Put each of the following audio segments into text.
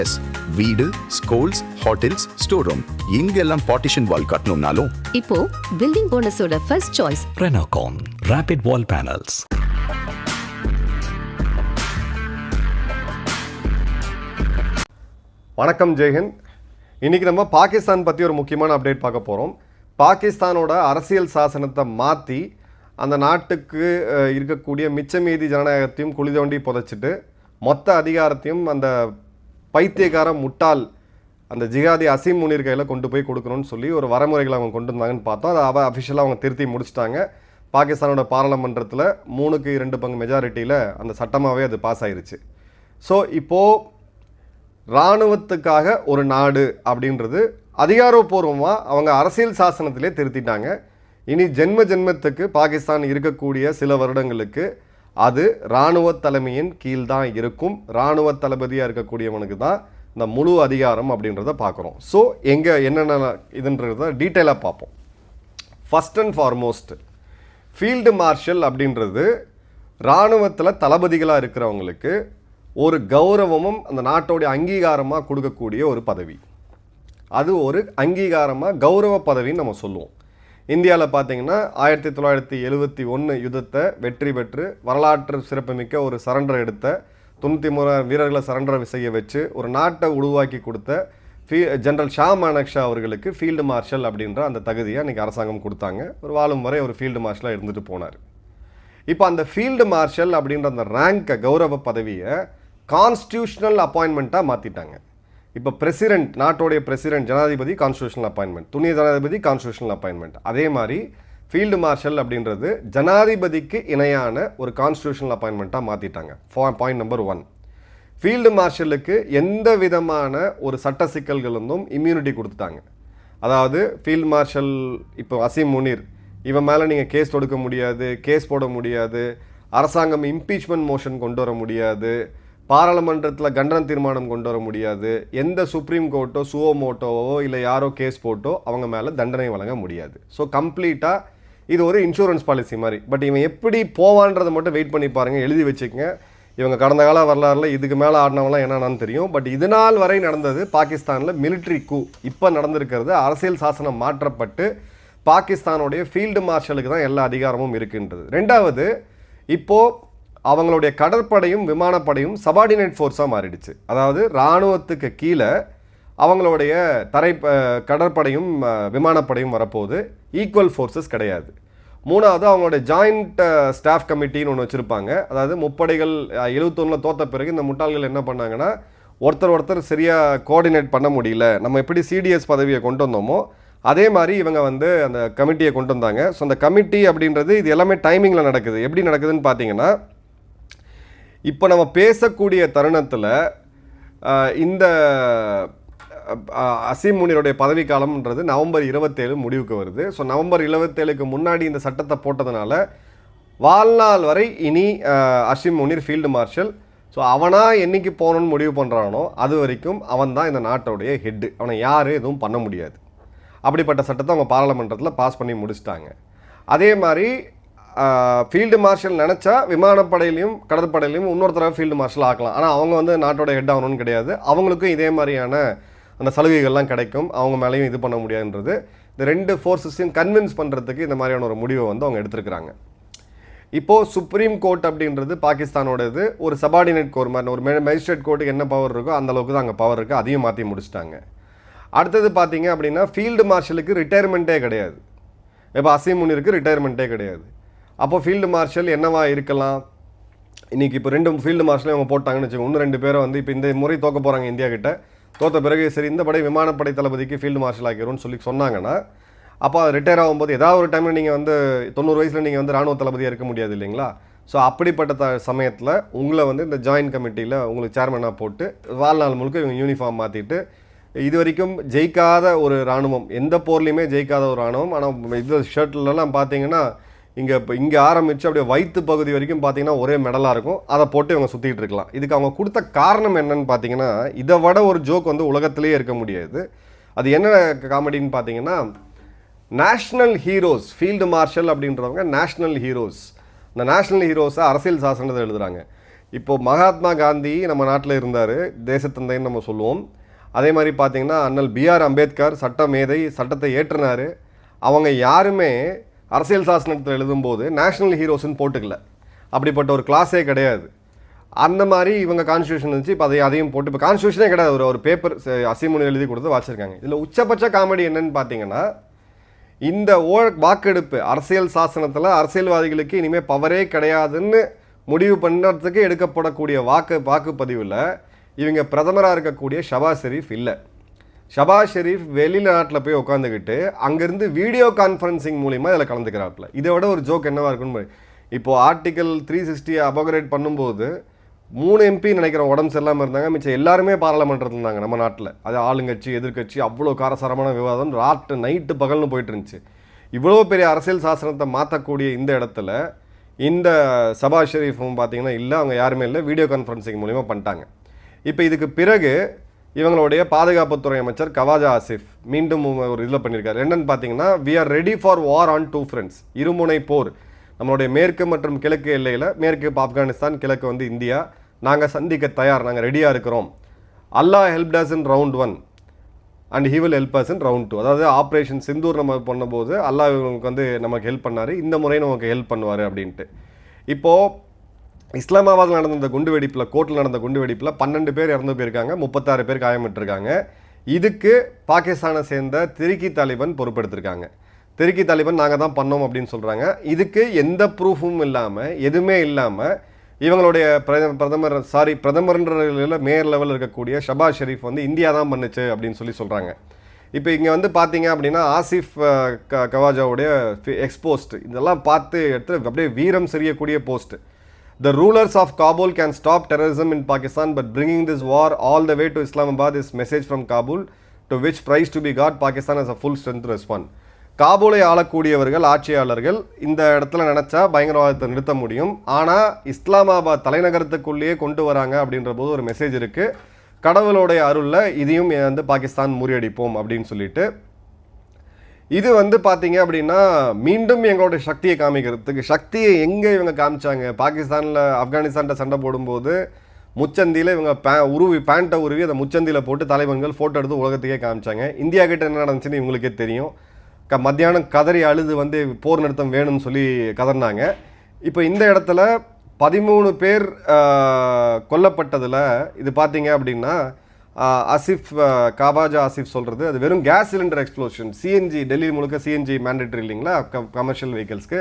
S வீடு schools hotels store room இங்கெல்லாம் partition wall கட்டணும்னாலும். இப்போ building போனஸோட first choice Renocon Rapid Wall Panels. வணக்கம் ஜெயஹிந்த் இன்னைக்கு நம்ம பாகிஸ்தான் பற்றி ஒரு முக்கியமான அப்டேட் பார்க்க போகிறோம் பாகிஸ்தானோட அரசியல் சாசனத்தை மாற்றி அந்த நாட்டுக்கு இருக்கக்கூடிய மிச்ச மீதி ஜனநாயகத்தையும் குழி தோண்டி புதைச்சிட்டு மொத்த அதிகாரத்தையும் அந்த பைத்தியக்கார முட்டாள் அந்த ஜிகாதி அசீம் முனீர் கையில் கொண்டு போய் கொடுக்கணும்னு சொல்லி ஒரு வரமுறைகளை அவங்க கொண்டு வந்தாங்கன்னு பார்த்தோம். அதை அவ அஃபிஷியலாக அவங்க திருத்தி முடிச்சிட்டாங்க. பாகிஸ்தானோட பாராளுமன்றத்தில் மூணுக்கு இரண்டு பங்கு மெஜாரிட்டியில் அந்த சட்டமாகவே அது பாஸ் ஆயிருச்சு. ஸோ இப்போது இராணுவத்துக்காக ஒரு நாடு அப்படின்றது அதிகாரப்பூர்வமாக அவங்க அரசியல் சாசனத்திலே திருத்திட்டாங்க. இனி ஜென்ம ஜென்மத்துக்கு பாகிஸ்தான் இருக்கக்கூடிய சில வருடங்களுக்கு அது இராணுவ தலைமையின் கீழ் தான் இருக்கும். இராணுவ தளபதியாக இருக்கக்கூடியவனுக்கு தான் இந்த முழு அதிகாரம் அப்படின்றத பார்க்குறோம். ஸோ எங்கே என்னென்ன இதுன்றத டீட்டெயிலாக பார்ப்போம். First and foremost field marshal அப்படின்றது இராணுவத்தில் தளபதிகளாக இருக்கிறவங்களுக்கு ஒரு கௌரவமும் அந்த நாட்டோடைய அங்கீகாரமாக கொடுக்கக்கூடிய ஒரு பதவி. அது ஒரு அங்கீகாரமாக கௌரவ பதவின்னு நம்ம சொல்லுவோம். இந்தியாவில் பார்த்தீங்கன்னா ஆயிரத்தி தொள்ளாயிரத்தி எழுவத்தி ஒன்று யுத்தத்தை வெற்றி பெற்று வரலாற்று சிறப்புமிக்க ஒரு சரண்டர் எடுத்த தொண்ணூற்றி மூணாயிரம் வீரர்களை சரண்டர் செய்ய வச்சு ஒரு நாட்டை உருவாக்கி கொடுத்த ஃபீ ஜென்ரல் ஷா மானக்ஷா அவர்களுக்கு ஃபீல்டு மார்ஷல் அப்படின்ற அந்த தகுதியை அன்றைக்கி அரசாங்கம் கொடுத்தாங்க. ஒரு வாழும் வரை ஒரு ஃபீல்டு மார்ஷலாக இருந்துட்டு போனார். இப்போ அந்த ஃபீல்டு மார்ஷல் அப்படின்ற அந்த ரேங்கை கௌரவ பதவியை கான்ஸ்டியூஷனல் அப்பாயின்மெண்ட்டாக மாற்றிட்டாங்க இப்போ பிரசிடென்ட் நாட்டோடைய பிரசிடென்ட் ஜனாதிபதி கான்ஸ்டியூஷனல் அப்பாயின்மெண்ட் துணை ஜனாதிபதி கான்ஸ்டியூஷனல் அப்பாயின்மெண்ட் அதே மாதிரி ஃபீல்டு மார்ஷல் அப்படின்றது ஜனாதிபதிக்கு இணையான ஒரு கான்ஸ்டியூஷனல் அப்பாயின்மெண்ட்டாக மாற்றிட்டாங்க பாயிண்ட் நம்பர் ஒன் ஃபீல்டு மார்ஷலுக்கு எந்த விதமான ஒரு சட்ட சிக்கல்களிருந்தும் இம்யூனிட்டி கொடுத்துட்டாங்க. அதாவது ஃபீல்டு மார்ஷல் இப்போ அசீம் முனீர் இவன் மேலே நீங்கள் கேஸ் தொடுக்க முடியாது கேஸ் போட முடியாது அரசாங்கம் இம்பீச்மெண்ட் மோஷன் கொண்டு வர முடியாது பாராளுமன்றத்தில் கண்டன தீர்மானம் கொண்டு வர முடியாது. எந்த சுப்ரீம் கோர்ட்டோ சுவோ மோட்டோவோ இல்லை யாரோ கேஸ் போட்டோ அவங்க மேலே தண்டனை வழங்க முடியாது. ஸோ கம்ப்ளீட்டாக இது ஒரு இன்சூரன்ஸ் பாலிசி மாதிரி. பட் இவன் எப்படி போவான்றதை மட்டும் வெயிட் பண்ணி பாருங்கள் எழுதி வச்சுக்கங்க. இவங்க கடந்த கால வரலாறுல இதுக்கு மேலே ஆடினவங்களாம் என்னென்னு தெரியும். பட் இது நாள் வரை நடந்தது பாகிஸ்தானில் மிலிட்ரி கூ இப்போ நடந்திருக்கிறது அரசியல் சாசனம் மாற்றப்பட்டு பாகிஸ்தானுடைய ஃபீல்டு மார்ஷலுக்கு தான் எல்லா அதிகாரமும் இருக்குன்றது. ரெண்டாவது இப்போது அவங்களுடைய கடற்படையும் விமானப்படையும் சபார்டினேட் ஃபோர்ஸாக மாறிடுச்சு. அதாவது இராணுவத்துக்கு கீழே அவங்களுடைய தரை கடற்படையும் விமானப்படையும் வரப்போகுது. ஈக்குவல் ஃபோர்ஸஸ் கிடையாது. மூணாவது அவங்களுடைய ஜாயிண்ட் ஸ்டாஃப் கமிட்டின்னு ஒன்று வச்சுருப்பாங்க. அதாவது முப்படைகள் எழுபத்தொன்னில் தோத்த பிறகு இந்த முட்டாள்கள் என்ன பண்ணாங்கன்னா ஒருத்தர் ஒருத்தர் சரியாக கோஆர்டினேட் பண்ண முடியல. நம்ம எப்படி சிடிஎஸ் பதவியை கொண்டு வந்தோமோ அதே மாதிரி இவங்க வந்து அந்த கமிட்டியை கொண்டு வந்தாங்க. ஸோ அந்த கமிட்டி அப்படின்றது இது எல்லாமே டைமிங்கில் நடக்குது. எப்படி நடக்குதுன்னு பார்த்தீங்கன்னா இப்போ நம்ம பேசக்கூடிய தருணத்தில் இந்த அசீம் முனியருடைய பதவிக்காலம்ன்றது நவம்பர் இருபத்தேழு முடிவுக்கு வருது. ஸோ நவம்பர் இருபத்தேழுக்கு முன்னாடி இந்த சட்டத்தை போட்டதுனால வாழ்நாள் வரை இனி Asim Munir field marshal. So அவனாக என்றைக்கு போகணும்னு முடிவு பண்ணுறானோ அது வரைக்கும் அவன் தான் இந்த நாட்டோடைய ஹெட்டு அவனை யார் எதுவும் பண்ண முடியாது. அப்படிப்பட்ட சட்டத்தை அவங்க பாராளுமன்றத்தில் பாஸ் பண்ணி முடிச்சிட்டாங்க. அதே மாதிரி ஃபீல்டு மார்ஷல் நினச்சா விமானப்படையிலையும் கடற்படையிலையும் இன்னொரு ஃபீல்டு மார்ஷல் ஆக்கலாம் ஆனால் அவங்க வந்து நாட்டோட ஹெட் ஆகணும்னு கிடையாது. அவங்களுக்கும் இதே மாதிரியான அந்த சலுகைகள்லாம் கிடைக்கும். அவங்க மேலேயும் இது பண்ண முடியாதுன்றது. இந்த ரெண்டு ஃபோர்ஸஸையும் கன்வின்ஸ் பண்ணுறதுக்கு இந்த மாதிரியான ஒரு முடிவை வந்து அவங்க எடுத்திருக்கிறாங்க. இப்போது சுப்ரீம் கோர்ட் அப்படின்றது பாகிஸ்தானோடது. ஒரு சபார்டினேட் கோர் மாதிரி ஒரு மேஜிஸ்ட்ரேட் கோர்ட்டுக்கு என்ன பவர் இருக்கோ அந்த அளவுக்கு தான் அங்கே பவர் இருக்குது அதையும் மாற்றி முடிச்சிட்டாங்க. அடுத்தது பார்த்தீங்க அப்படின்னா ஃபீல்டு மார்ஷலுக்கு ரிட்டையர்மெண்ட்டே கிடையாது. இப்போ அசீம் முனிருக்கு ரிட்டையர்மெண்ட்டே கிடையாது. அப்போ ஃபீல்டு மார்ஷல் என்னவா இருக்கலாம்? இன்றைக்கி இப்போ ரெண்டு ஃபீல்டு மார்ஷலையும் அவங்க போட்டாங்கன்னு வச்சுக்கோங்க. இன்னும் ரெண்டு பேரை வந்து இப்போ இந்த முறை தோக்க போகிறாங்க இந்தியா கிட்ட. தோத்த பிறகு சரி இந்த படை விமானப்படை தளபதிக்கு ஃபீல்டு மார்ஷல் ஆக்கிறோம்னு சொல்லி சொன்னாங்கன்னா அப்போ ரிட்டையர் ஆகும்போது ஏதாவது ஒரு டைமில் நீங்கள் வந்து தொண்ணூறு வயசில் நீங்கள் வந்து ராணுவ தளபதியாக இருக்க முடியாது இல்லைங்களா? ஸோ அப்படிப்பட்ட த சமயத்தில் உங்களை வந்து இந்த ஜாயின்ட் கமிட்டியில் உங்களுக்கு சேர்மனாக போட்டு வாழ்நாள் முழுக்க இவங்க யூனிஃபார்ம் மாற்றிட்டு இது வரைக்கும் ஜெயிக்காத ஒரு இராணுவம் எந்த போர்லேயுமே ஜெயிக்காத ஒரு இராணுவம் ஆனால் இது ஷர்ட்லலாம் பார்த்தீங்கன்னா இங்கே இப்போ இங்கே ஆரம்பித்து அப்படியே வயிற்று பகுதி வரைக்கும் பார்த்தீங்கன்னா ஒரே மெடலாக இருக்கும். அதை போட்டு இவங்க சுற்றிட்டு இருக்கலாம். இதுக்கு அவங்க கொடுத்த காரணம் என்னன்னு பார்த்தீங்கன்னா இதை விட ஒரு ஜோக் வந்து உலகத்திலேயே இருக்க முடியாது. அது என்ன காமெடின்னு பார்த்தீங்கன்னா நேஷ்னல் ஹீரோஸ் ஃபீல்டு மார்ஷல் அப்படின்றவங்க நேஷ்னல் ஹீரோஸ் இந்த நேஷ்னல் ஹீரோஸை அரசியல் சாசனத்தை எழுதுகிறாங்க இப்போது மகாத்மா காந்தி நம்ம நாட்டில் இருந்தார் தேசத்தந்தைன்னு நம்ம சொல்லுவோம். அதே மாதிரி பார்த்திங்கன்னா அண்ணல் பிஆர் அம்பேத்கர் சட்ட மேதை சட்டத்தை ஏற்றினார். அவங்க யாருமே அரசியல் சாசனத்தில் எழுதும்போது நேஷனல் ஹீரோஸ்ன்னு போட்டுக்கல. அப்படிப்பட்ட ஒரு கிளாஸே கிடையாது. அந்த மாதிரி இவங்க கான்ஸ்டியூஷன் இருந்துச்சு இப்போ அதை அதையும் போட்டு இப்போ கான்ஸ்டியூஷனே கிடையாது. ஒரு ஒரு பேப்பர் அசிமுனி எழுதி கொடுத்து வச்சுருக்காங்க. இதில் உச்சபட்ச காமெடி என்னன்னு பார்த்தீங்கன்னா இந்த ஓ வாக்கெடுப்பு அரசியல் சாசனத்தில் அரசியல்வாதிகளுக்கு இனிமேல் பவரே கிடையாதுன்னு முடிவு பண்ணுறதுக்கு எடுக்கப்படக்கூடிய வாக்கு வாக்குப்பதிவில் இவங்க பிரதமராக இருக்கக்கூடிய ஷபாஸ் ஷெரீஃப் இல்லை. ஷபாஸ் ஷெரீஃப் வெளிநாட்டில் போய் உட்காந்துக்கிட்டு அங்கேருந்து வீடியோ கான்ஃபரன்சிங் மூலிமா இதில் கலந்துக்கிறாப்புல. இதை விட ஒரு ஜோக் என்னவா இருக்குன்னு இப்போது இப்போ த்ரீ சிக்ஸ்டியை அபோகரேட் பண்ணும்போது மூணு எம்பி நினைக்கிறோம் உடம்பு சரியில்லாமல் இருந்தாங்க. மிச்சம் எல்லாருமே பாராளுமன்றத்தில் இருந்தாங்க நம்ம நாட்டில். அது ஆளுங்கட்சி எதிர்கட்சி அவ்வளோ காரசாரமான விவாதம். ராட்டு நைட்டு பகல்னு போயிட்டு இருந்துச்சு. இவ்வளோ பெரிய அரசியல் சாசனத்தை மாற்றக்கூடிய இந்த இடத்துல இந்த சபா ஷெரீஃபும் பார்த்தீங்கன்னா இல்லை அவங்க யாருமே இல்லை வீடியோ கான்ஃபரன்சிங் மூலிமா பண்ணிட்டாங்க. இப்போ இதுக்கு பிறகு இவங்களுடைய பாதுகாப்புத்துறை அமைச்சர் கவாஜா ஆசிஃப் மீண்டும் ஒரு இதில் பண்ணியிருக்காரு. என்னென்னு பார்த்தீங்கன்னா we are ready for war on two friends இருமுனை போர். நம்மளுடைய மேற்கு மற்றும் கிழக்கு எல்லையில் மேற்கு ஆப்கானிஸ்தான் கிழக்கு வந்து இந்தியா. நாங்கள் சந்திக்க தயார். நாங்கள் ரெடியாக இருக்கிறோம். அல்லாஹ் helped us in round one and he will help us in round two அதாவது ஆப்ரேஷன் சிந்தூர் நம்ம பண்ணும்போது அல்லாஹ் இவங்களுக்கு வந்து நமக்கு ஹெல்ப் பண்ணார். இந்த முறை நமக்கு ஹெல்ப் பண்ணுவார் அப்படின்ட்டு. இப்போது இஸ்லாமாபாத்தில் நடந்த இந்த குண்டு வெடிப்பில் கோர்ட்டில் நடந்த குண்டு வெடிப்பில் பன்னெண்டு பேர் இறந்து போயிருக்காங்க முப்பத்தாறு பேர் காயமிட்டிருக்காங்க. இதுக்கு பாகிஸ்தானை சேர்ந்த திரிக்கி தாலிபன் பொறுப்பெடுத்திருக்காங்க. திரிக்கி தாலிபன் நாங்கள் தான் பண்ணோம் அப்படின்னு சொல்கிறாங்க இதுக்கு எந்த ப்ரூஃபும் இல்லாமல் எதுவுமே இல்லாமல் இவங்களுடைய பிரதமர் சாரி பிரதமர்ன்ற மேயர் லெவலில் இருக்கக்கூடிய ஷபாஸ் ஷெரீஃப் வந்து இந்தியா தான் பண்ணுச்சு அப்படின்னு சொல்லி சொல்கிறாங்க இப்போ இங்கே வந்து பார்த்தீங்க அப்படின்னா ஆசிஃப் க கவாஜாவுடைய எக்ஸ்போஸ்ட் இதெல்லாம் பார்த்து எடுத்து அப்படியே வீரம் சரியக்கூடிய post The rulers of Kabul can stop terrorism in Pakistan, but bringing this war all the way to Islamabad is message from Kabul, to which price to be got, Pakistan has a full strength to respond. காபூலை ஆளக்கூடியவர்கள் ஆட்சியாளர்கள் இந்த இடத்துல நினச்சா பயங்கரவாதத்தை நிறுத்த முடியும் ஆனால் இஸ்லாமாபாத் தலைநகரத்துக்குள்ளேயே கொண்டு வராங்க அப்படின்ற போது ஒரு மெசேஜ் இருக்குது கடவுளுடைய அருளில் இதையும் வந்து பாகிஸ்தான் முறியடிப்போம் அப்படின்னு சொல்லிட்டு இது வந்து பார்த்தீங்க அப்படின்னா மீண்டும் எங்களோட சக்தியை காமிக்கிறதுக்கு சக்தியை எங்கே இவங்க காமிச்சாங்க? பாகிஸ்தானில் ஆப்கானிஸ்தான்கிட்ட சண்டை போடும்போது முச்சந்தியில் இவங்க பே உருவி பேண்ட்டை உருவி அதை முச்சந்தியில் போட்டு தலைவன்கள் ஃபோட்டோ எடுத்து உலகத்துக்கே காமிச்சாங்க. இந்தியா கிட்ட என்ன நடந்துச்சுன்னு இவங்களுக்கே தெரியும். க மத்தியானம் கதறி அழுது வந்து போர் நிறுத்தம் வேணும்னு சொல்லி கதறினாங்க. இப்போ இந்த இடத்துல பதிமூணு பேர் கொல்லப்பட்டதில் இது பார்த்தீங்க அப்படின்னா அசிஃப் ஆசிஃப் காபாஜா ஆசிஃப் சொல்கிறது அது வெறும் gas cylinder explosion CNG Delhi முழுக்க சிஎன்ஜி மேண்டேட்டரி இல்லைங்களா? கமர்ஷியல் வெஹிக்கிள்ஸ்க்கு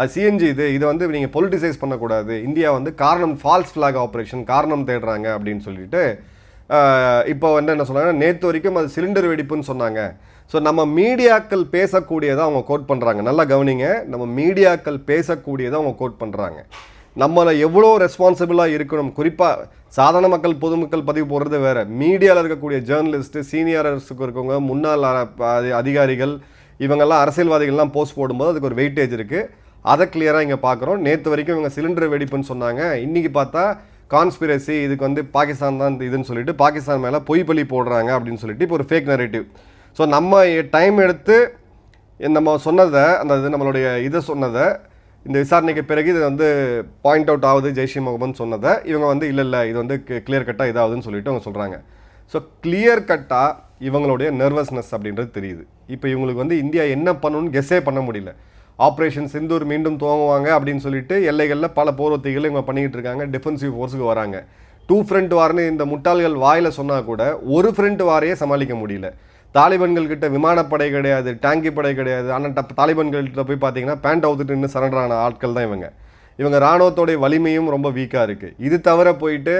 அது சிஎன்ஜி இது. இதை வந்து நீங்கள் பொலிட்டிசைஸ் பண்ணக்கூடாது. இந்தியா வந்து காரணம் ஃபால்ஸ் ஃப்ளாக் ஆப்ரேஷன் காரணம் தேடுறாங்க அப்படின்னு சொல்லிட்டு இப்போ வந்து என்ன சொன்னாங்க நேற்று வரைக்கும் அது சிலிண்டர் வெடிப்புன்னு சொன்னாங்க. ஸோ நம்ம மீடியாக்கள் பேசக்கூடியதை அவங்க கோட் பண்ணுறாங்க நல்லா கவனிங்க. நம்ம மீடியாக்கள் பேசக்கூடியதை அவங்க கோட் பண்ணுறாங்க நம்மளை எவ்வளோ ரெஸ்பான்சிபிளாக இருக்கணும். குறிப்பாக சாதாரண மக்கள் பொதுமக்கள் பதிவு போடுறது வேறு. மீடியாவில் இருக்கக்கூடிய ஜேர்னலிஸ்ட்டு சீனியர்ஸுக்கு இருக்கவங்க முன்னாள் அதிகாரிகள் இவங்கெல்லாம் அரசியல்வாதிகள்லாம் போஸ்ட் போடும்போது அதுக்கு ஒரு வெயிட்டேஜ் இருக்குது அதை கிளியராக இங்கே பார்க்குறோம் நேற்று வரைக்கும் இவங்க சிலிண்டர் வெடிப்புன்னு சொன்னாங்க. இன்றைக்கி பார்த்தா கான்ஸ்பிரசி இதுக்கு வந்து பாகிஸ்தான் தான் இதுன்னு சொல்லிட்டு பாகிஸ்தான் மேலே பொய் பழி போடுறாங்க அப்படின்னு சொல்லிட்டு இப்போ ஒரு ஃபேக் நரேட்டிவ் ஸோ நம்ம டைம் எடுத்து நம்ம சொன்னதை அந்த இது நம்மளுடைய இதை சொன்னதை இந்த விசாரணைக்கு பிறகு இது வந்து பாயிண்ட் அவுட் ஆகுது ஜெய்ஷி முகமது சொன்னதை. இவங்க வந்து இல்லை இல்லை இது வந்து கிளியர் கட்டாக இதாகுதுன்னு சொல்லிட்டு அவங்க சொல்கிறாங்க ஸோ கிளியர் கட்டாக இவங்களுடைய நர்வஸ்னஸ் அப்படின்றது தெரியுது. இப்போ இவங்களுக்கு வந்து இந்தியா என்ன பண்ணணும்னு கெஸ்ஸே பண்ண முடியல. ஆப்ரேஷன் சிந்தூர் மீண்டும் துவங்குவாங்க அப்படின்னு சொல்லிட்டு எல்லைகளில் பல போர்வத்திகளை இவங்க பண்ணிக்கிட்டு இருக்காங்க. டிஃபென்சிவ் ஃபோர்ஸுக்கு வராங்க. டூ ஃப்ரண்ட் வார்னு இந்த முட்டாள்கள் வாயில் சொன்னால் கூட ஒரு ஃப்ரண்ட் வாரையே சமாளிக்க முடியல. தாலிபன்கள் கிட்ட விமானப்படை கிடையாது டேங்கி படை கிடையாது. ஆனால் டப் தாலிபன்கள்கிட்ட போய் பார்த்தீங்கன்னா பேண்ட் அவுத்துட்டு நின்று சரண்டர் ஆன ஆட்கள் தான் இவங்க. இவங்க ராணுவத்தோடைய வலிமையும் ரொம்ப வீக்காக இருக்குது இது தவிர போயிட்டு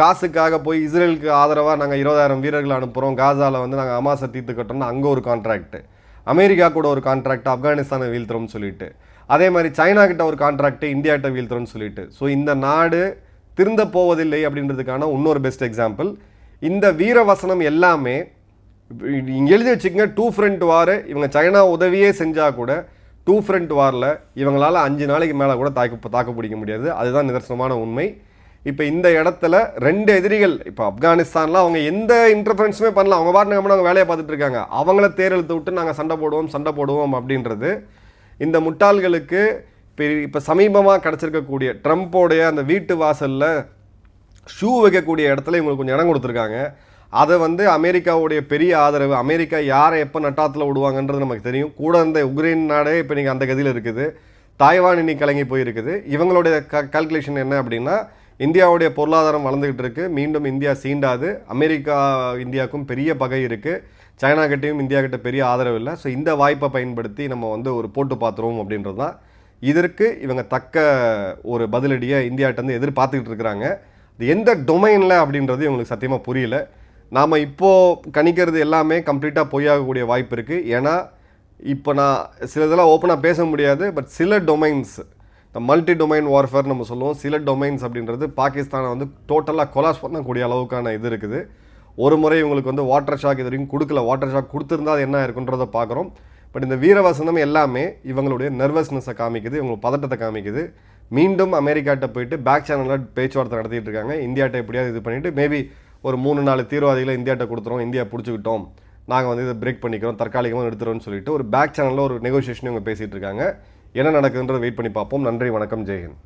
காசுக்காக போய் இஸ்ரேலுக்கு ஆதரவாக நாங்கள் இருபதாயிரம் வீரர்கள் அனுப்புகிறோம் காசாவில் வந்து நாங்கள் அமாசை தீர்த்து கட்டோம்னா அங்கே ஒரு கான்ட்ராக்ட் அமெரிக்கா கூட ஒரு கான்ட்ராக்ட் ஆப்கானிஸ்தானை வீழ்த்துறோம்னு சொல்லிட்டு. அதே மாதிரி சைனா கிட்ட ஒரு கான்ட்ராக்ட் இந்தியா கிட்ட வீழ்த்துறோம்னு சொல்லிட்டு. ஸோ இந்த நாடு திருந்த போவதில்லை அப்படின்றதுக்கான இன்னொரு பெஸ்ட் எக்ஸாம்பிள் இந்த வீரவசனம் எல்லாமே இங்கே எழுதி வச்சுக்கங்க டூ ஃப்ரண்ட் வார் இவங்க சைனா உதவியே செஞ்சால் கூட டூ ஃப்ரண்ட் வாரில் இவங்களால் அஞ்சு நாளைக்கு மேலே கூட தாக்கு தாக்கு பிடிக்க முடியாது. அதுதான் நிதர்சனமான உண்மை. இப்போ இந்த இடத்துல ரெண்டு எதிரிகள் இப்போ ஆப்கானிஸ்தான்லாம் அவங்க எந்த இன்டர்ஃபரன்ஸுமே பண்ணல. அவங்க பாட்டு நம்ம அவங்க வேலையை பார்த்துட்டு இருக்காங்க. அவங்கள தேர்தெழுத்து விட்டு நாங்கள் சண்டை போடுவோம் சண்டை போடுவோம் அப்படின்றது இந்த முட்டாள்களுக்கு இப்போ இப்போ சமீபமாக கிடச்சிருக்கக்கூடிய ட்ரம்ப்போடைய அந்த வீட்டு வாசலில் ஷூ வைக்கக்கூடிய இடத்துல இவங்களுக்கு கொஞ்சம் இடம் கொடுத்துருக்காங்க. அதை வந்து அமெரிக்காவுடைய பெரிய ஆதரவு அமெரிக்கா யாரை எப்போ நட்டாத்தில் விடுவாங்கன்றது நமக்கு தெரியும். கூட இந்த உக்ரைன் நாடே இப்போ நீங்கள் அந்த கதியில் இருக்குது. தாய்வான் இன்னைக்கு கலங்கி போயிருக்குது. இவங்களுடைய க கால்குலேஷன் என்ன அப்படின்னா இந்தியாவுடைய பொருளாதாரம் வளர்ந்துக்கிட்டு இருக்குது மீண்டும் இந்தியா சீண்டாது. அமெரிக்கா இந்தியாவுக்கும் பெரிய பகை இருக்குது சைனா கிட்டேயும் இந்தியா கிட்ட பெரிய ஆதரவு இல்லை. ஸோ இந்த வாய்ப்பை பயன்படுத்தி நம்ம வந்து ஒரு போட்டு பார்த்துருவோம் அப்படின்றது தான் இதற்கு இவங்க தக்க ஒரு பதிலடியை இந்தியாட்டேருந்து எதிர்பார்த்துக்கிட்டு இருக்கிறாங்க. இது எந்த டொமைனில் அப்படின்றது இவங்களுக்கு சத்தியமாக புரியல. நாம் இப்போது கணிக்கிறது எல்லாமே கம்ப்ளீட்டாக பொய்யாகக்கூடிய வாய்ப்பு இருக்குது ஏன்னா இப்போ நான் சில இதெல்லாம் ஓப்பனாக பேச முடியாது பட் சில டொமைன்ஸ் இந்த மல்டி டொமைன் வார்ஃபேர் நம்ம சொல்லுவோம் சில டொமைன்ஸ் அப்படின்றது பாகிஸ்தானை வந்து டோட்டலாக கொலாஸ் பண்ணக்கூடிய அளவுக்கான இது இருக்குது. ஒரு முறை இவங்களுக்கு வந்து வாட்டர் ஷாக் இது வரைக்கும் கொடுக்கல வாட்டர் ஷாக் கொடுத்துருந்தா அது என்ன இருக்குன்றதை பார்க்குறோம். பட் இந்த வீரவசனம் எல்லாமே இவங்களுடைய நர்வஸ்னஸை காமிக்குது இவங்களுக்கு பதட்டத்தை காமிக்குது. மீண்டும் அமெரிக்காட்ட போயிட்டு பேக் சேனலில் பேச்சுவார்த்தை நடத்திட்டு இருக்காங்க. இந்தியாட்ட எப்படியாவது இது பண்ணிட்டு மேபி ஒரு மூணு நாலு தீவிரவாதிகளை இந்தியாட்ட கொடுத்துறோம் இந்தியா பிடிச்சிக்கிட்டோம். நாங்கள் வந்து இதை பிரேக் பண்ணிக்கிறோம் தற்காலிகமாக எடுத்துறோம்னு சொல்லிட்டு ஒரு பேக் சேனலில் ஒரு நெகோசியேஷன் இவங்க பேசிகிட்டு இருக்காங்க. என்ன நடக்குதுன்றதை வெயிட் பண்ணி பார்ப்போம். நன்றி வணக்கம் ஜெயஹிந்த்